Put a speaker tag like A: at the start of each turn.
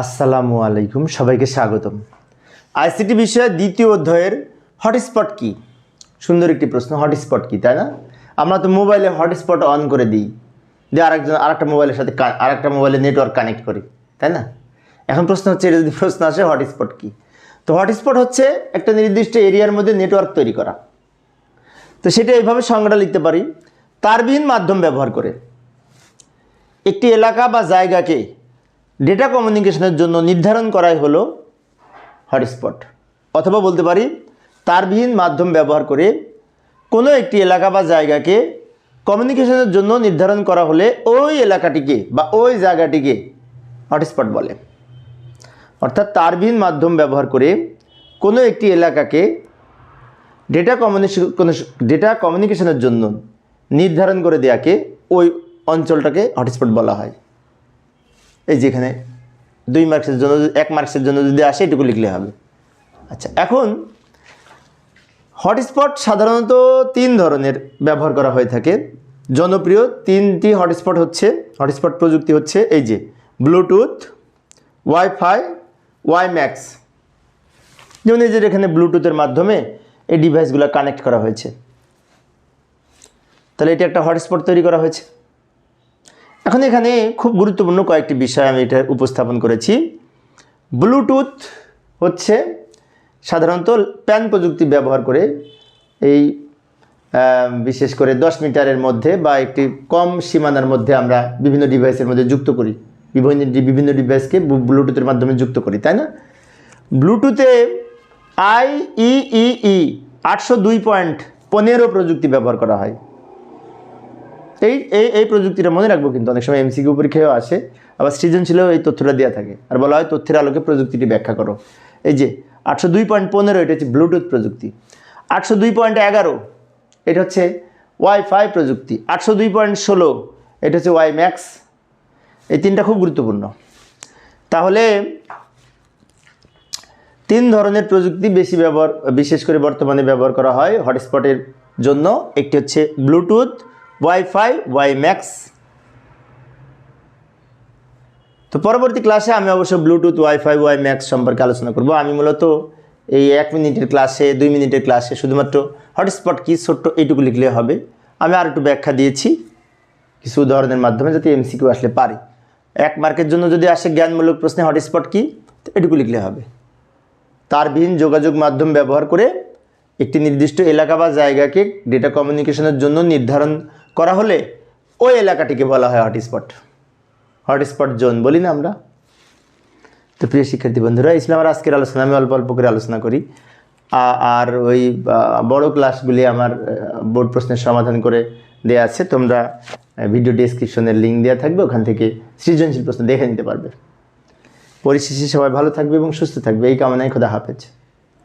A: আসসালামু আলাইকুম, সবাইকে স্বাগতম। আইসিটি বিষয়ের দ্বিতীয় অধ্যায়ের হটস্পট কি? সুন্দর একটি প্রশ্ন হটস্পট কি, তাই না? আমরা তো মোবাইলে হটস্পট অন করে দিই, দিয়ে আরেকজন, আরেকটা মোবাইলের সাথে আরেকটা মোবাইলে নেটওয়ার্ক কানেক্ট করি, তাই না? এখন প্রশ্ন হচ্ছে এটা যদি প্রশ্ন আসে হটস্পট কি? তো হটস্পট হচ্ছে একটা নির্দিষ্ট এরিয়ার মধ্যে নেটওয়ার্ক তৈরি করা। তো সেটা এইভাবে সংজ্ঞাটা লিখতে পারি। তারবিহীন মাধ্যম ব্যবহার করে। একটি এলাকা বা জায়গাকে ডেটা কমিউনিকেশনের জন্য নির্ধারণ করাই হলো হটস্পট অথবা বলতে পারি, তারবিহীন মাধ্যম ব্যবহার করে কোনো একটি এলাকা বা জায়গাকে কমিউনিকেশনের জন্য নির্ধারণ করা হলে ওই এলাকাটিকে বা ওই জায়গাটিকে হটস্পট বলে। অর্থাৎ তারবিহীন মাধ্যম ব্যবহার করে কোনো একটি এলাকাকে ডেটা কমিউনিকেশন ডেটা কমিউনিকেশনের জন্য নির্ধারণ করে দেওয়াকে ওই অঞ্চলটাকে হটস্পট বলা হয়। এই যেখানে দুই মার্কসের জন্য এক মার্কসের জন্য যদি আসে, এটুকু লিখলে হবে। আচ্ছা এখন হটস্পট সাধারণত তিন ধরনের ব্যবহার করা হয়ে থাকে। জনপ্রিয় তিনটি হটস্পট হচ্ছে হটস্পট প্রযুক্তি হচ্ছে এই যে ব্লুটুথ ওয়াইফাই ওয়াইম্যাক্স যেমন এই যে এখানে ব্লুটুথের মাধ্যমে এই ডিভাইসগুলো কানেক্ট করা হয়েছে। তাহলে এটা একটা হটস্পট তৈরি করা হয়েছে। এখন এখানে খুব গুরুত্বপূর্ণ কয়েকটি বিষয় আমি এটা উপস্থাপন করেছি। ব্লুটুথ হচ্ছে সাধারণত প্যান প্রযুক্তি ব্যবহার করে এই বিশেষ করে দশ মিটারের মধ্যে বা একটি কম সীমানার মধ্যে আমরা বিভিন্ন ডিভাইসের মধ্যে যুক্ত করি। বিভিন্ন বিভিন্ন ডিভাইসকে ব্লুটুথের মাধ্যমে যুক্ত করি, তাই না? ব্লুটুথে আই ই আটশো দুই পয়েন্ট পনেরো প্রযুক্তি ব্যবহার করা হয়। এই এই এই প্রযুক্তিটা মনে রাখব কিন্তু অনেক সময় এমসিকিউ পরীক্ষায়ও আসে, আবার সৃজনশীলেও এই তথ্যটা দেওয়া থাকে। আর বলা হয় তথ্যের আলোকে প্রযুক্তিটি ব্যাখ্যা করো। এই যে, আটশো দুই পয়েন্ট পনেরো এটা হচ্ছে ব্লুটুথ প্রযুক্তি। আটশো দুই পয়েন্ট এগারো এটা হচ্ছে ওয়াইফাই প্রযুক্তি। আটশো দুই পয়েন্ট ষোলো এটা হচ্ছে ওয়াই ম্যাক্স এই তিনটা খুব গুরুত্বপূর্ণ। তাহলে তিন ধরনের প্রযুক্তি বেশি ব্যবহার, বিশেষ করে বর্তমানে ব্যবহার করা হয় হটস্পটের জন্য। একটি হচ্ছে ব্লুটুথ ওয়াইফাই, ওয়াইম্যাক্স। তো পরবর্তী ক্লাসে আমি অবশ্য ব্লুটুথ, ওয়াইফাই, ওয়াইম্যাক্স সম্পর্কে আলোচনা করব। আমি মূলত এই এক মিনিটের ক্লাসে, দুই মিনিটের ক্লাসে শুধুমাত্র হটস্পট কি ছোট্ট এইটুকু লিখলে হবে। আমি আর একটু ব্যাখ্যা দিয়েছি কিছু উদাহরণের মাধ্যমে যাতে এমসিকিউ আসলে পারি। এক মার্কের জন্য যদি আসে জ্ঞানমূলক প্রশ্নে হটস্পট কি এটুকু লিখলে হবে। তারবিহীন যোগাযোগ মাধ্যম ব্যবহার করে একটি নির্দিষ্ট এলাকা বা জায়গাকে ডেটা কমিউনিকেশনের জন্য নির্ধারণ করা হলে ওই এলাকাটিকে বলা হয় হটস্পট। হটস্পট জোন বলি না আমরা। তো প্রিয় শিক্ষার্থী বন্ধুরা, ইসলাম আর আজকের আলোচনা, আমি অল্প অল্প করে আলোচনা করি। আর ওই বড় ক্লাসগুলি আমার বোর্ড প্রশ্নের সমাধান করে দেয়া আছে। তোমরা ভিডিও ডেসক্রিপশনের লিঙ্ক দেওয়া থাকবে, ওখান থেকে সৃজনশীল প্রশ্ন দেখে নিতে পারবে। পরিশেষে সবাই ভালো থাকবে এবং সুস্থ থাকবে। এই কামনায় খোদা হাফেজ।